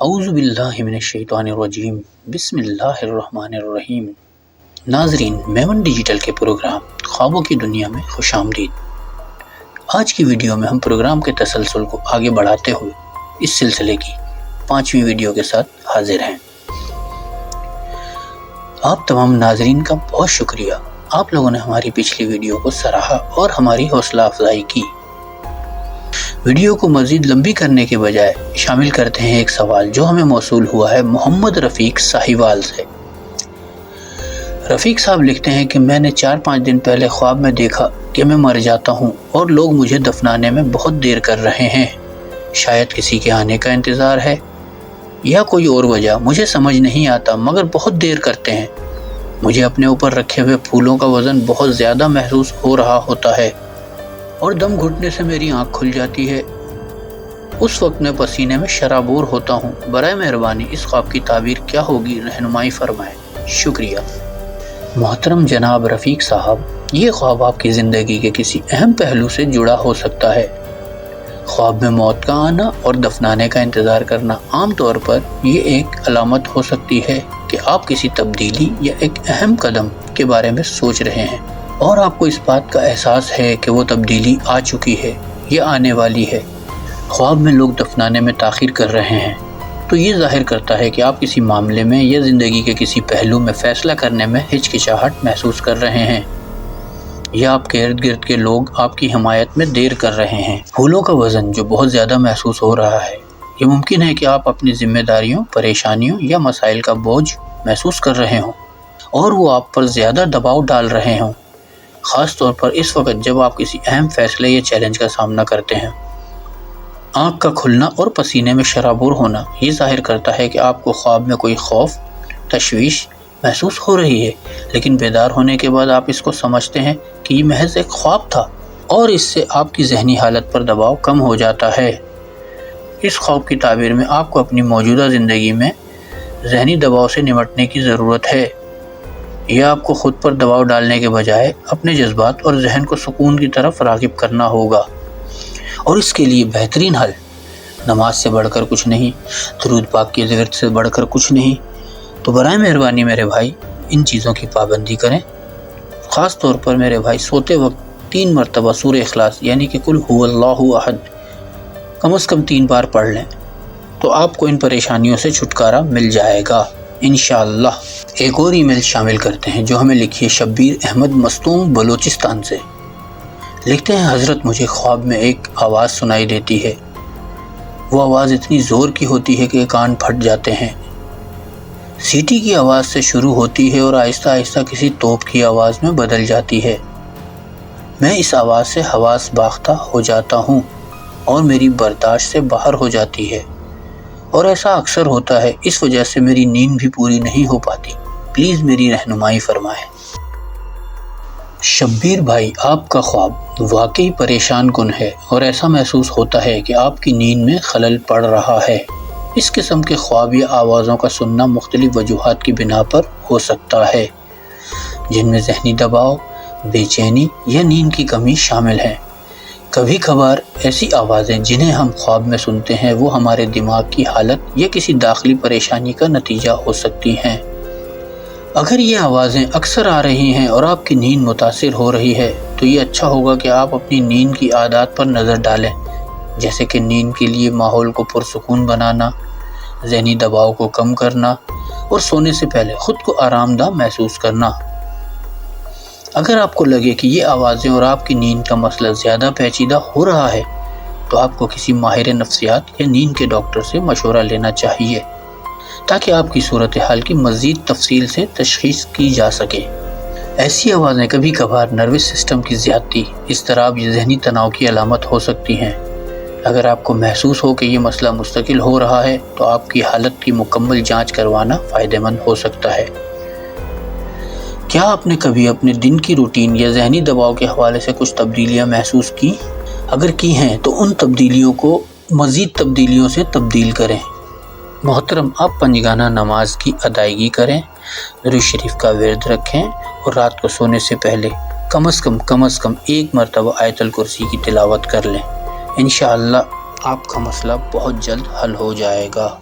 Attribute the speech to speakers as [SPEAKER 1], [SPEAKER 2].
[SPEAKER 1] اعوذ باللہ من الشیطان الرجیم، بسم اللہ الرحمن الرحیم۔ ناظرین میمن ڈیجیٹل کے پروگرام خوابوں کی دنیا میں خوش آمدید۔ آج کی ویڈیو میں ہم پروگرام کے تسلسل کو آگے بڑھاتے ہوئے اس سلسلے کی پانچویں ویڈیو کے ساتھ حاضر ہیں۔ آپ تمام ناظرین کا بہت شکریہ۔ آپ لوگوں نے ہماری پچھلی ویڈیو کو سراہا اور ہماری حوصلہ افزائی کی۔ ویڈیو کو مزید لمبی کرنے کے بجائے شامل کرتے ہیں ایک سوال جو ہمیں موصول ہوا ہے محمد رفیق ساہیوال سے۔ رفیق صاحب لکھتے ہیں کہ میں نے چار پانچ دن پہلے خواب میں دیکھا کہ میں مر جاتا ہوں اور لوگ مجھے دفنانے میں بہت دیر کر رہے ہیں۔ شاید کسی کے آنے کا انتظار ہے یا کوئی اور وجہ، مجھے سمجھ نہیں آتا، مگر بہت دیر کرتے ہیں۔ مجھے اپنے اوپر رکھے ہوئے پھولوں کا وزن بہت زیادہ محسوس ہو رہا ہوتا ہے۔ اور دم گھٹنے سے میری آنکھ کھل جاتی ہے۔ اس وقت میں پسینے میں شرابور ہوتا ہوں۔ برائے مہربانی اس خواب کی تعبیر کیا ہوگی؟ رہنمائی فرمائیں۔ شکریہ۔ محترم جناب رفیق صاحب، یہ خواب آپ کی زندگی کے کسی اہم پہلو سے جڑا ہو سکتا ہے۔ خواب میں موت کا آنا اور دفنانے کا انتظار کرنا عام طور پر یہ ایک علامت ہو سکتی ہے کہ آپ کسی تبدیلی یا ایک اہم قدم کے بارے میں سوچ رہے ہیں۔ اور آپ کو اس بات کا احساس ہے کہ وہ تبدیلی آ چکی ہے یا آنے والی ہے۔ خواب میں لوگ دفنانے میں تاخیر کر رہے ہیں۔ تو یہ ظاہر کرتا ہے کہ آپ کسی معاملے میں یا زندگی کے کسی پہلو میں فیصلہ کرنے میں ہچکچاہٹ محسوس کر رہے ہیں۔ یا آپ کے ارد گرد کے لوگ آپ کی حمایت میں دیر کر رہے ہیں۔ پھولوں کا وزن جو بہت زیادہ محسوس ہو رہا ہے۔ یہ ممکن ہے کہ آپ اپنی ذمہ داریوں، پریشانیوں یا مسائل کا بوجھ محسوس کر رہے ہوں اور وہ آپ پر زیادہ دباؤ ڈال رہے ہوں۔ خاص طور پر اس وقت جب آپ کسی اہم فیصلے یا چیلنج کا سامنا کرتے ہیں۔ آنکھ کا کھلنا اور پسینے میں شرابور ہونا یہ ظاہر کرتا ہے کہ آپ کو خواب میں کوئی خوف، تشویش محسوس ہو رہی ہے، لیکن بیدار ہونے کے بعد آپ اس کو سمجھتے ہیں کہ یہ محض ایک خواب تھا اور اس سے آپ کی ذہنی حالت پر دباؤ کم ہو جاتا ہے۔ اس خواب کی تعبیر میں آپ کو اپنی موجودہ زندگی میں ذہنی دباؤ سے نمٹنے کی ضرورت ہے۔ یہ آپ کو خود پر دباؤ ڈالنے کے بجائے اپنے جذبات اور ذہن کو سکون کی طرف راغب کرنا ہوگا۔ اور اس کے لیے بہترین حل، نماز سے بڑھ کر کچھ نہیں، درود پاک کی ضرورت سے بڑھ کر کچھ نہیں۔ تو برائے مہربانی میرے بھائی، ان چیزوں کی پابندی کریں۔ خاص طور پر میرے بھائی، سوتے وقت تین مرتبہ سور اخلاص یعنی کہ کل ہو اللہ احد، کم از کم تین بار پڑھ لیں، تو آپ کو ان پریشانیوں سے چھٹکارا مل جائے گا۔ انشاءاللہ۔ ایک اور ای میل شامل کرتے ہیں جو ہمیں لکھی ہے شبیر احمد مستوم بلوچستان سے۔ لکھتے ہیں، حضرت مجھے خواب میں ایک آواز سنائی دیتی ہے۔ وہ آواز اتنی زور کی ہوتی ہے کہ کان پھٹ جاتے ہیں۔ سیٹی کی آواز سے شروع ہوتی ہے اور آہستہ آہستہ کسی توپ کی آواز میں بدل جاتی ہے۔ میں اس آواز سے حواس باختہ ہو جاتا ہوں اور میری برداشت سے باہر ہو جاتی ہے۔ اور ایسا اکثر ہوتا ہے، اس وجہ سے میری نیند بھی پوری نہیں ہو پاتی۔ پلیز میری رہنمائی فرمائیں۔ شبیر بھائی، آپ کا خواب واقعی پریشان کن ہے اور ایسا محسوس ہوتا ہے کہ آپ کی نیند میں خلل پڑ رہا ہے۔ اس قسم کے خواب یا آوازوں کا سننا مختلف وجوہات کی بنا پر ہو سکتا ہے، جن میں ذہنی دباؤ، بے چینی یا نیند کی کمی شامل ہے کبھی کبھار ایسی آوازیں جنہیں ہم خواب میں سنتے ہیں، وہ ہمارے دماغ کی حالت یا کسی داخلی پریشانی کا نتیجہ ہو سکتی ہیں۔ اگر یہ آوازیں اکثر آ رہی ہیں اور آپ کی نیند متاثر ہو رہی ہے، تو یہ اچھا ہوگا کہ آپ اپنی نیند کی عادات پر نظر ڈالیں۔ جیسے کہ نیند کے لیے ماحول کو پرسکون بنانا، ذہنی دباؤ کو کم کرنا اور سونے سے پہلے خود کو آرام دہ محسوس کرنا۔ اگر آپ کو لگے کہ یہ آوازیں اور آپ کی نیند کا مسئلہ زیادہ پیچیدہ ہو رہا ہے، تو آپ کو کسی ماہر نفسیات یا نیند کے ڈاکٹر سے مشورہ لینا چاہیے تاکہ آپ کی صورتحال کی مزید تفصیل سے تشخیص کی جا سکے۔ ایسی آوازیں کبھی کبھار نروس سسٹم کی زیادتی اضطراب یا ذہنی تناؤ کی علامت ہو سکتی ہیں۔ اگر آپ کو محسوس ہو کہ یہ مسئلہ مستقل ہو رہا ہے، تو آپ کی حالت کی مکمل جانچ کروانا فائدہ مند ہو سکتا ہے۔ کیا آپ نے کبھی اپنے دن کی روٹین یا ذہنی دباؤ کے حوالے سے کچھ تبدیلیاں محسوس کی؟ اگر کی ہیں، تو ان تبدیلیوں کو مزید تبدیلیوں سے تبدیل کریں۔ محترم، آپ پنجگانہ نماز کی ادائیگی کریں نور شریف کا ورد رکھیں اور رات کو سونے سے پہلے کم از کم کم از کم ایک مرتبہ آیت الکرسی کی تلاوت کر لیں۔ انشاءاللہ آپ کا مسئلہ بہت جلد حل ہو جائے گا۔